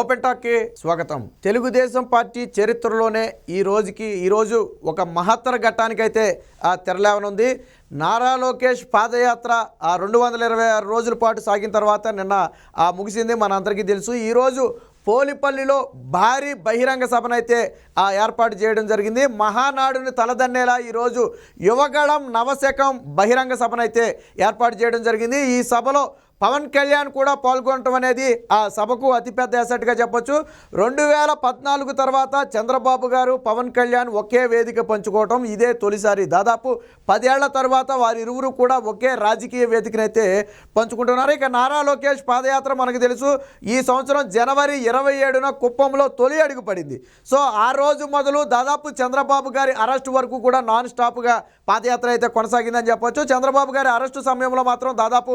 Open టాక్కి స్వాగతం. Telugu Desam party చరిత్రలోనే ఈ రోజుకి ఈరోజు ఒక మహత్తర ఘట్టానికైతే ఆ తెరలేవనుంది నారా లోకేష్ పాదయాత్ర ఆ రెండు వందల ఇరవై ఆరు రోజుల పాటు సాగిన తర్వాత నిన్న ఆ ముగిసింది మన అందరికీ తెలుసు ఈరోజు పోలిపల్లిలో భారీ బహిరంగ సభనైతే ఆ ఏర్పాటు చేయడం జరిగింది. మహానాడుని తలదన్నేలా ఈరోజు యువగళం నవశకం బహిరంగ సభనైతే ఏర్పాటు చేయడం జరిగింది. ఈ సభలో పవన్ కళ్యాణ్ కూడా పాల్గొనటం అనేది ఆ సభకు అతిపెద్ద అసెట్గా చెప్పొచ్చు. రెండు వేల పద్నాలుగు తర్వాత చంద్రబాబు గారు పవన్ కళ్యాణ్ ఒకే వేదిక పంచుకోవటం ఇదే తొలిసారి. దాదాపు పదేళ్ళ తర్వాత వారిరువురు కూడా ఒకే రాజకీయ వేదికనైతే పంచుకుంటున్నారు. ఇక నారా లోకేష్ పాదయాత్ర మనకు తెలుసు. ఈ సంవత్సరం జనవరి ఇరవై ఏడున కుప్పంలో తొలి అడుగు పడింది. సో ఆ రోజు మొదలు దాదాపు చంద్రబాబు గారి అరెస్ట్ వరకు కూడా నాన్ స్టాప్గా పాదయాత్ర అయితే కొనసాగిందని చెప్పొచ్చు. చంద్రబాబు గారి అరెస్టు సమయంలో మాత్రం దాదాపు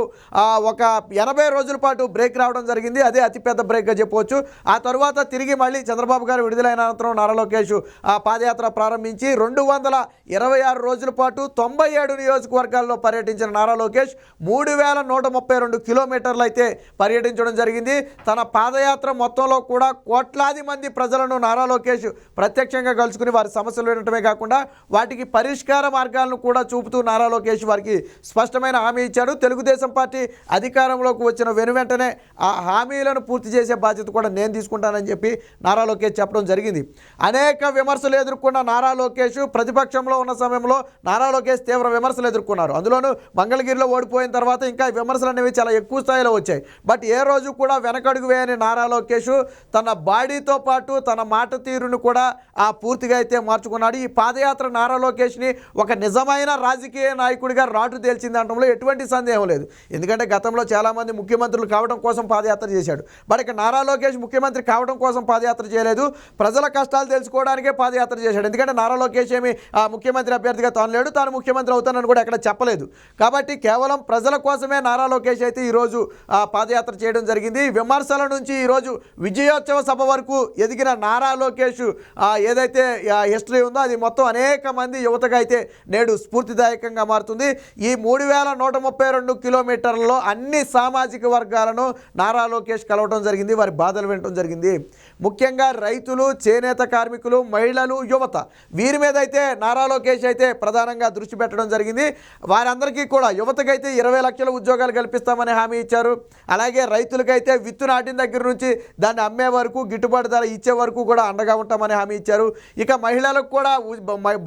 ఒక ఎనభై రోజుల పాటు బ్రేక్ రావడం జరిగింది. అదే అతిపెద్ద బ్రేక్గా చెప్పవచ్చు. ఆ తరువాత తిరిగి మళ్ళీ చంద్రబాబు గారు విడుదలైన అనంతరం నారా లోకేష్ ఆ పాదయాత్ర ప్రారంభించి రెండు వందల ఇరవై ఆరు రోజుల పాటు తొంభై ఏడు నియోజకవర్గాల్లో పర్యటించిన నారా లోకేష్ మూడు వేల నూట ముప్పై రెండు కిలోమీటర్లు అయితే పర్యటించడం జరిగింది. తన పాదయాత్ర మొత్తంలో కూడా కోట్లాది మంది ప్రజలను నారా లోకేష్ ప్రత్యక్షంగా కలుసుకుని వారి సమస్యలు వినటమే కాకుండా వాటికి పరిష్కార మార్గాలను కూడా చూపుతూ నారా లోకేష్ వారికి స్పష్టమైన హామీ ఇచ్చాడు. తెలుగుదేశం పార్టీ అధికారంలోకి వచ్చిన వెను వెంటనే ఆ హామీలను పూర్తి చేసే బాధ్యత కూడా నేను తీసుకుంటానని చెప్పి నారా లోకేష్ చెప్పడం జరిగింది. అనేక విమర్శలు ఎదుర్కొన్న నారా లోకేష్ ప్రతిపక్షంలో ఉన్న సమయంలో నారా లోకేష్ తీవ్ర విమర్శలు ఎదుర్కొన్నారు. అందులోనూ మంగళగిరిలో ఓడిపోయిన తర్వాత ఇంకా విమర్శలు అనేవి చాలా ఎక్కువ స్థాయిలో వచ్చాయి. బట్ ఏ రోజు కూడా వెనకడుగు వేయని నారా లోకేష్ తన బాడీతో పాటు తన మాట తీరును కూడా ఆ పూర్తిగా అయితే మార్చుకున్నాడు. ఈ పాదయాత్ర నారా లోకేష్ని ఒక నిజమైన రాజకీయ నాయకుడిగా రాటు తేల్చింది అనడంలో ఎటువంటి సందేహం లేదు. ఎందుకంటే గతంలో చాలామంది ముఖ్యమంత్రులు కావడం కోసం పాదయాత్ర చేశాడు. బట్ ఇక నారా లోకేష్ ముఖ్యమంత్రి కావడం కోసం పాదయాత్ర చేయలేదు. ప్రజల కష్టాలు తెలుసుకోవడానికే పాదయాత్ర చేశాడు. ఎందుకంటే నారా లోకేష్ ఏమి ఆ, ముఖ్యమంత్రి అభ్యర్థిగా తాను లేడు. తాను ముఖ్యమంత్రి అవుతానని కూడా ఎక్కడ చెప్పలేదు. కాబట్టి కేవలం ప్రజల కోసమే నారా లోకేష్ అయితే ఈరోజు పాదయాత్ర చేయడం జరిగింది. విమర్శల నుంచి ఈరోజు విజయోత్సవ సభ వరకు ఎదిగిన నారా లోకేష్ ఏదైతే హిస్టరీ ఉందో అది మొత్తం అనేక మంది యువతగా అయితే నేడు స్ఫూర్తిదాయకంగా మారుతుంది. ఈ మూడు వేల నూట ముప్పై రెండు కిలోమీటర్లలో అన్ని సామాజిక వర్గాలను నారా లోకేష్ కలవటం జరిగింది వారి బాధలు వినటం జరిగింది. ముఖ్యంగా రైతులు చేనేత కార్మికులు మహిళలు యువత. వీరి మీద అయితే నారా లోకేష్ అయితే ప్రధానంగా దృష్టి పెట్టడం జరిగింది. వారందరికీ కూడా యువతకైతే ఇరవై లక్షల ఉద్యోగాలు కల్పిస్తామని హామీ ఇచ్చారు. అలాగే రైతులకైతే విత్తు నాటిన దగ్గర నుంచి దాన్ని అమ్మే వరకు గిట్టుబాటు ధర ఇచ్చే వరకు కూడా అండగా ఉంటామని హామీ ఇచ్చారు. ఇక మహిళలకు కూడా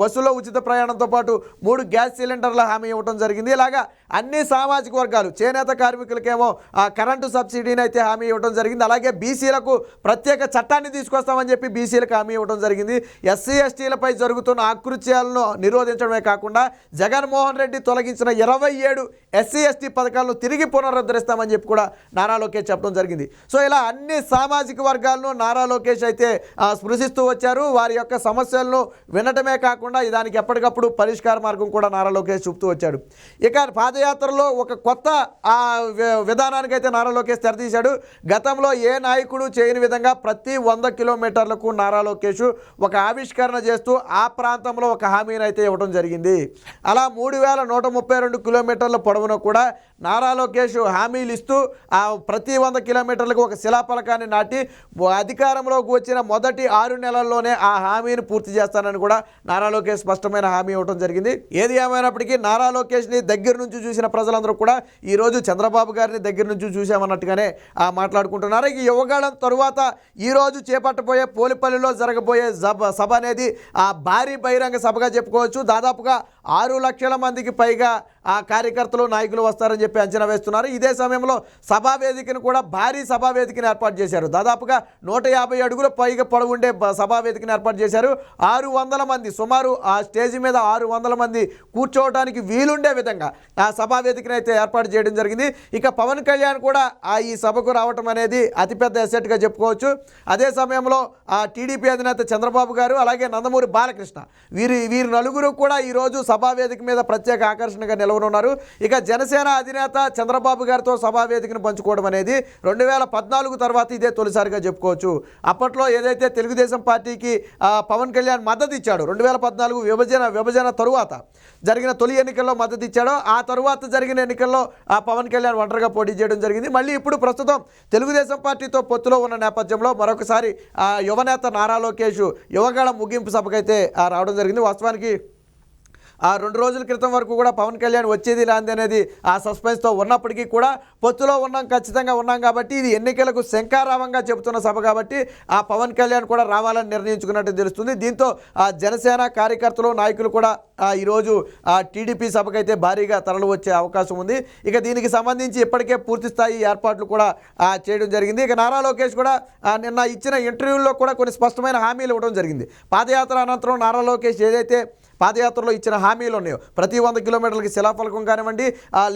బస్సులో ఉచిత ప్రయాణంతో పాటు మూడు గ్యాస్ సిలిండర్ల హామీ ఇవ్వడం జరిగింది. ఇలాగా అన్ని సామాజిక వర్గాలు చేనేత కార్మికులు కార్మికులకేమో ఆ కరెంటు సబ్సిడీని అయితే హామీ ఇవ్వడం జరిగింది. అలాగే బీసీలకు ప్రత్యేక చట్టాన్ని తీసుకొస్తామని చెప్పి బీసీలకు హామీ ఇవ్వడం జరిగింది. ఎస్సీ ఎస్టీలపై జరుగుతున్న ఆకృత్యాలను నిరోధించడమే కాకుండా జగన్మోహన్ రెడ్డి తొలగించిన ఇరవై ఏడు ఎస్సీ ఎస్టీ పథకాలను తిరిగి పునరుద్ధరిస్తామని చెప్పి కూడా నారా లోకేష్ చెప్పడం జరిగింది. సో ఇలా అన్ని సామాజిక వర్గాలను నారా లోకేష్ అయితే ఆ, స్పృశిస్తూ వచ్చారు. వారి యొక్క సమస్యలను వినటమే కాకుండా దానికి ఎప్పటికప్పుడు పరిష్కార మార్గం కూడా నారా లోకేష్ చూపుతూ వచ్చాడు. ఇక పాదయాత్రలో ఒక కొత్త విధానానికి అయితే నారా లోకేష్ తెరతీశాడు. గతంలో ఏ నాయకుడు చేయని విధంగా ప్రతి వంద కిలోమీటర్లకు నారా లోకేష్ ఒక ఆవిష్కరణ చేస్తూ ఆ ప్రాంతంలో ఒక హామీని అయితే ఇవ్వడం జరిగింది. అలా మూడు వేల నూట ముప్పై రెండు కిలోమీటర్ల పొడవున కూడా నారా లోకేష్ హామీలు ఇస్తూ ఆ ప్రతి వంద కిలోమీటర్లకు ఒక శిలాఫలకాన్ని నాటి అధికారంలోకి వచ్చిన మొదటి ఆరు నెలల్లోనే ఆ హామీని పూర్తి చేస్తానని కూడా నారా లోకేష్ స్పష్టమైన హామీ ఇవ్వడం జరిగింది. ఏది ఏమైనప్పటికీ నారా లోకేష్ని దగ్గర నుంచి చూసిన ప్రజలందరూ కూడా ఈరోజు చంద్రబాబు గారిని దగ్గర నుంచి చూసామన్నట్టుగానే మాట్లాడుకుంటున్నారు. ఈ యువగాళం తరువాత ఈరోజు చేపట్టబోయే పోలిపల్లిలో జరగబోయే సభ సభ అనేది ఆ భారీ బహిరంగ సభగా చెప్పుకోవచ్చు. దాదాపుగా ఆరు లక్షల మందికి పైగా ఆ కార్యకర్తలు నాయకులు వస్తారని చెప్పి అంచనా వేస్తున్నారు. ఇదే సమయంలో సభా వేదికను కూడా భారీ సభా వేదికను ఏర్పాటు చేశారు. దాదాపుగా నూట యాభై అడుగుల పైగా పొడవు ఉండే సభా వేదికను ఏర్పాటు చేశారు. ఆరు వందల మంది సుమారు ఆ స్టేజ్ మీద ఆరు వందల మంది కూర్చోవడానికి వీలుండే విధంగా ఆ సభా వేదికను అయితే ఏర్పాటు చేయడం జరిగింది. ఇక పవన్ కళ్యాణ్ కూడా ఆ ఈ సభకు రావటం అనేది అతిపెద్ద ఎసెట్గా చెప్పుకోవచ్చు. అదే సమయంలో ఆ టీడీపీ అధినేత చంద్రబాబు గారు అలాగే నందమూరి బాలకృష్ణ వీరి వీరి నలుగురు కూడా ఈరోజు సభా వేదిక మీద ప్రత్యేక ఆకర్షణగా నిలవనున్నారు. ఇక జనసేన అధినేత చంద్రబాబు గారితో సభా వేదికను పంచుకోవడం అనేది రెండు వేల పద్నాలుగు తర్వాత ఇదే తొలిసారిగా చెప్పుకోవచ్చు. అప్పట్లో ఏదైతే తెలుగుదేశం పార్టీకి ఆ, పవన్ కళ్యాణ్ మద్దతు ఇచ్చాడు రెండు వేల పద్నాలుగు విభజన విభజన తరువాత జరిగిన తొలి ఎన్నికల్లో మద్దతు ఇచ్చాడో ఆ తరువాత జరిగిన ఎన్నికల్లో ఆ పవన్ కళ్యాణ్ ఒంటరిగా పోటీ చేయడం జరిగింది. మళ్ళీ ఇప్పుడు ప్రస్తుతం తెలుగుదేశం పార్టీతో పొత్తులో ఉన్న నేపథ్యంలో మరొకసారి ఆ యువనేత నారా లోకేష్ యువగాళ ముగింపు సభకైతే రావడం జరిగింది. వాస్తవానికి ఆ రెండు రోజుల క్రితం వరకు కూడా పవన్ కళ్యాణ్ వచ్చేది లాంది అనేది ఆ సస్పెన్స్తో ఉన్నప్పటికీ కూడా పొత్తులో ఉన్నాం ఖచ్చితంగా ఉన్నాం కాబట్టి ఇది ఎన్నికలకు శంకారావంగా చెబుతున్న సభ కాబట్టి ఆ పవన్ కళ్యాణ్ కూడా రావాలని నిర్ణయించుకున్నట్టు తెలుస్తుంది. దీంతో ఆ జనసేన కార్యకర్తలు నాయకులు కూడా ఈరోజు ఆ టీడీపీ సభకైతే భారీగా తరలి వచ్చే అవకాశం ఉంది. ఇక దీనికి సంబంధించి ఇప్పటికే పూర్తి స్థాయి ఏర్పాట్లు కూడా చేయడం జరిగింది. ఇక నారా లోకేష్ కూడా నిన్న ఇచ్చిన ఇంటర్వ్యూల్లో కూడా కొన్ని స్పష్టమైన హామీలు ఇవ్వడం జరిగింది. పాదయాత్ర అనంతరం నారా లోకేష్ ఏదైతే పాదయాత్రలో ఇచ్చిన హామీలు ఉన్నాయో. ప్రతి వంద కిలోమీటర్లకి శిలాఫలకం కానివ్వండి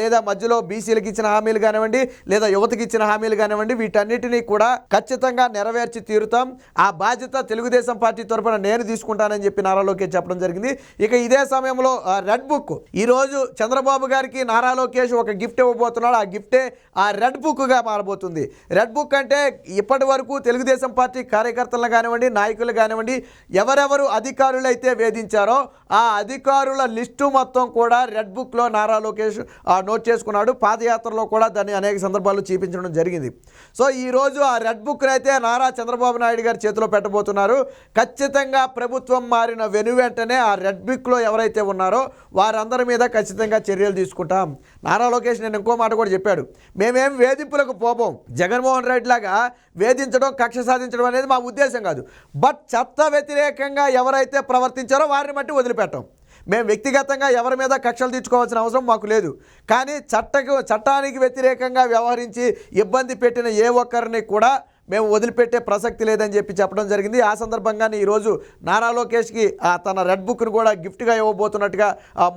లేదా మధ్యలో బీసీలకు ఇచ్చిన హామీలు కానివ్వండి లేదా యువతకి ఇచ్చిన హామీలు కానివ్వండి వీటన్నిటినీ కూడా ఖచ్చితంగా నెరవేర్చి తీరుతాం. ఆ బాధ్యత తెలుగుదేశం పార్టీ తరఫున నేను తీసుకుంటానని చెప్పి నారా లోకేష్ చెప్పడం జరిగింది. ఇక ఇదే సమయంలో రెడ్ బుక్ ఈరోజు చంద్రబాబు గారికి నారా లోకేష్ ఒక గిఫ్ట్ ఇవ్వబోతున్నాడు. ఆ గిఫ్టే ఆ రెడ్ బుక్గా మారబోతుంది. రెడ్ బుక్ అంటే ఇప్పటి వరకు తెలుగుదేశం పార్టీ కార్యకర్తలను కానివ్వండి నాయకులు కానివ్వండి ఎవరెవరు అధికారులు అయితే వేధించారో ఆ ఆ అధికారుల లిస్టు మొత్తం కూడా రెడ్ బుక్లో నారా లోకేష్ ఆ, నోట్ చేసుకున్నాడు. పాదయాత్రలో కూడా దాన్ని అనేక సందర్భాల్లో చూపించడం జరిగింది. సో ఈరోజు ఆ రెడ్ బుక్ను అయితే నారా చంద్రబాబు నాయుడు గారి చేతిలో పెట్టబోతున్నారు. ఖచ్చితంగా ప్రభుత్వం మారిన వెను వెంటనే ఆ రెడ్ బుక్లో ఎవరైతే ఉన్నారో వారందరి మీద ఖచ్చితంగా చర్యలు తీసుకుంటాం. నారా లోకేష్ నేను ఇంకో మాట కూడా చెప్పాడు. మేమేం వేధింపులకు పోబోం. జగన్మోహన్ రెడ్డి లాగా వేధించడం కక్ష సాధించడం అనేది మా ఉద్దేశం కాదు. బట్ చట్ట వ్యతిరేకంగా ఎవరైతే ప్రవర్తించారో వారిని బట్టి వదిలిపెట్టాం మేము వ్యక్తిగతంగా ఎవరి మీద కక్షలు తీర్చుకోవాల్సిన అవసరం మాకు లేదు. కానీ చట్టకు చట్టానికి వ్యతిరేకంగా వ్యవహరించి ఇబ్బంది పెట్టిన ఏ ఒక్కరిని కూడా మేము వదిలిపెట్టే ప్రసక్తి లేదని చెప్పి చెప్పడం జరిగింది. ఆ సందర్భంగానే ఈరోజు నారా లోకేష్కి తన రెడ్ బుక్ను కూడా గిఫ్ట్గా ఇవ్వబోతున్నట్టుగా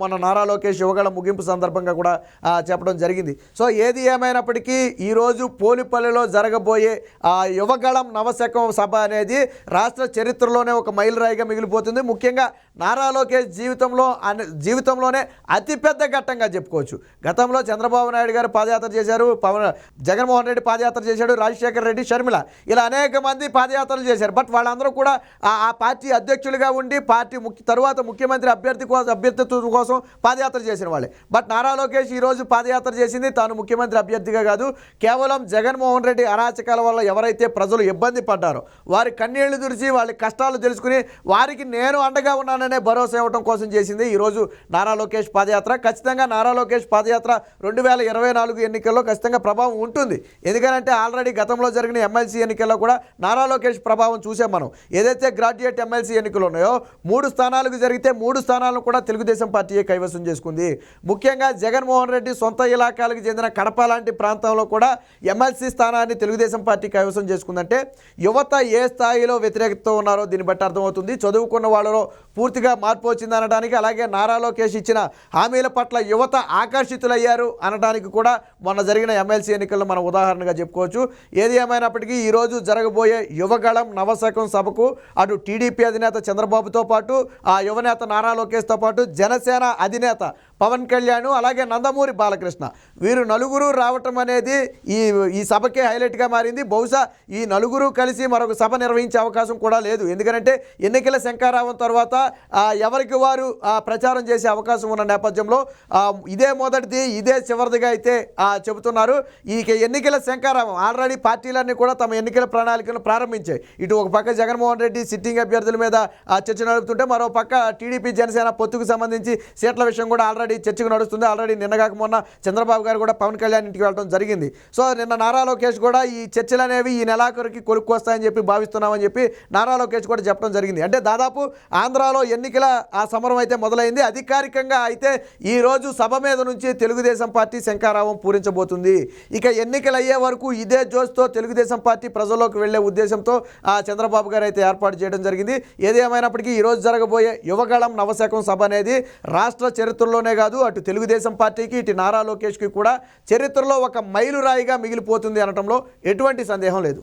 మన నారా లోకేష్ యువగల ముగింపు సందర్భంగా కూడా చెప్పడం జరిగింది. సో ఏది ఏమైనప్పటికీ ఈరోజు పోలిపల్లిలో జరగబోయే ఆ యువగళం నవశకం సభ అనేది రాష్ట్ర చరిత్రలోనే ఒక మైలురాయిగా మిగిలిపోతుంది. ముఖ్యంగా నారా లోకేష్ జీవితంలో అనే జీవితంలోనే అతిపెద్ద ఘట్టంగా చెప్పుకోవచ్చు. గతంలో చంద్రబాబు నాయుడు గారు పాదయాత్ర చేశారు పవన్ జగన్మోహన్ రెడ్డి పాదయాత్ర చేశాడు రాజశేఖర్ రెడ్డి షర్మిల. ఇలా అనేక మంది పాదయాత్రలు చేశారు. బట్ వాళ్ళందరూ కూడా ఆ పార్టీ అధ్యక్షులుగా ఉండి పార్టీ ముఖ్య తరువాత ముఖ్యమంత్రి అభ్యర్థి కోసం అభ్యర్థిత్వం కోసం పాదయాత్ర చేసిన వాళ్ళే. బట్ నారా లోకేష్ ఈరోజు పాదయాత్ర చేసింది తాను ముఖ్యమంత్రి అభ్యర్థిగా కాదు. కేవలం జగన్మోహన్ రెడ్డి అరాచకాల వల్ల ఎవరైతే ప్రజలు ఇబ్బంది పడ్డారో వారి కన్నీళ్ళు తుడిచి వాళ్ళ కష్టాలు తెలుసుకుని వారికి నేను అండగా ఉన్నాననే భరోసా ఇవ్వడం కోసం చేసింది ఈరోజు నారా లోకేష్ పాదయాత్ర. ఖచ్చితంగా నారా లోకేష్ పాదయాత్ర రెండు వేల ఇరవై నాలుగు ఎన్నికల్లో ఖచ్చితంగా ప్రభావం ఉంటుంది. ఎందుకంటే ఆల్రెడీ గతంలో జరిగిన ఎమ్మెల్సీ ఎన్నికల్లో కూడా నారా లోకేష్ ప్రభావం చూసాం మనం. ఏదైతే గ్రాడ్యుయేట్ ఎమ్మెల్సీ ఎన్నికలు ఉన్నాయో మూడు స్థానాలకు జరిగితే మూడు స్థానాలను కూడా తెలుగుదేశం పార్టీయే కైవసం చేసుకుంది. ముఖ్యంగా జగన్మోహన్ రెడ్డి సొంత ఇలాకాలకు చెందిన కడప లాంటి ప్రాంతంలో కూడా ఎమ్మెల్సీ స్థానాన్ని తెలుగుదేశం పార్టీ కైవసం చేసుకుందంటే యువత ఏ స్థాయిలో వ్యతిరేకత ఉన్నారో దీన్ని బట్టి అర్థమవుతుంది. చదువుకున్న వాళ్ళలో పూర్తిగా మార్పు వచ్చింది అనడానికి అలాగే నారా లోకేష్ ఇచ్చిన హామీల పట్ల యువత ఆకర్షితులయ్యారు అనడానికి కూడా మొన్న జరిగిన ఎమ్మెల్సీ ఎన్నికల్లో మనం ఉదాహరణగా చెప్పుకోవచ్చు. ఏది ఏమైనప్పటికీ ఈరోజు జరగబోయే యువగళం నవశకం సభకు అటు టీడీపీ అధినేత చంద్రబాబుతో పాటు ఆ యువనేత నారా లోకేష్తో పాటు జనసేన అధినేత పవన్ కళ్యాణ్ అలాగే నందమూరి బాలకృష్ణ. వీరు నలుగురు రావటం అనేది ఈ ఈ సభకే హైలైట్గా మారింది. బహుశా ఈ నలుగురు కలిసి మరొక సభ నిర్వహించే అవకాశం కూడా లేదు. ఎందుకంటే ఎన్నికల శంకారావం తర్వాత ఎవరికి వారు ఆ, ప్రచారం చేసే అవకాశం ఉన్న నేపథ్యంలో ఇదే మొదటిది ఇదే చివరిదిగా అయితే చెబుతున్నారు. ఈ ఎన్నికల శంకారావం ఆల్రెడీ పార్టీలన్నీ కూడా తమ ఎన్నికల ప్రణాళికను ప్రారంభించాయి. ఇటు ఒక పక్క జగన్మోహన్ రెడ్డి సిట్టింగ్ అభ్యర్థుల మీద చర్చ నడుపుతుంటే మరో పక్క టీడీపీ జనసేన పొత్తుకు సంబంధించి సీట్ల విషయం కూడా ఆల్రెడీ చర్చకు నడుస్తుంది. ఆల్రెడీ నిన్నగాక మొన్న చంద్రబాబు గారు కూడా పవన్ కళ్యాణ్ ఇంటికి వెళ్ళడం జరిగింది. సో నిన్న నారా లోకేష్ కూడా ఈ చర్చలు అనేవి ఈ నెలాఖరుకి కొలుక్కు వస్తాయని చెప్పి భావిస్తున్నామని చెప్పి నారా లోకేష్ కూడా చెప్పడం జరిగింది. అంటే దాదాపు ఆంధ్రాలో ఎన్నికల ఆ సమరం అయితే మొదలైంది. అధికారికంగా అయితే ఈ రోజు సభ మీద నుంచి తెలుగుదేశం పార్టీ శంకారావం పూరించబోతుంది. ఇక ఎన్నికలు అయ్యే వరకు ఇదే జోష్తో తెలుగుదేశం పార్టీ ప్రజల్లోకి వెళ్ళే ఉద్దేశంతో ఆ చంద్రబాబు గారు అయితే ఏర్పాటు చేయడం జరిగింది. ఏదేమైనప్పటికీ ఈరోజు జరగబోయే యువగళం నవశకం సభ అనేది రాష్ట్ర చరిత్రలోనే కాదు అటు తెలుగుదేశం పార్టీకి ఇటు నారా లోకేష్కి కూడా చరిత్రలో ఒక మైలురాయిగా మిగిలిపోతుంది అనటంలో ఎటువంటి సందేహం లేదు.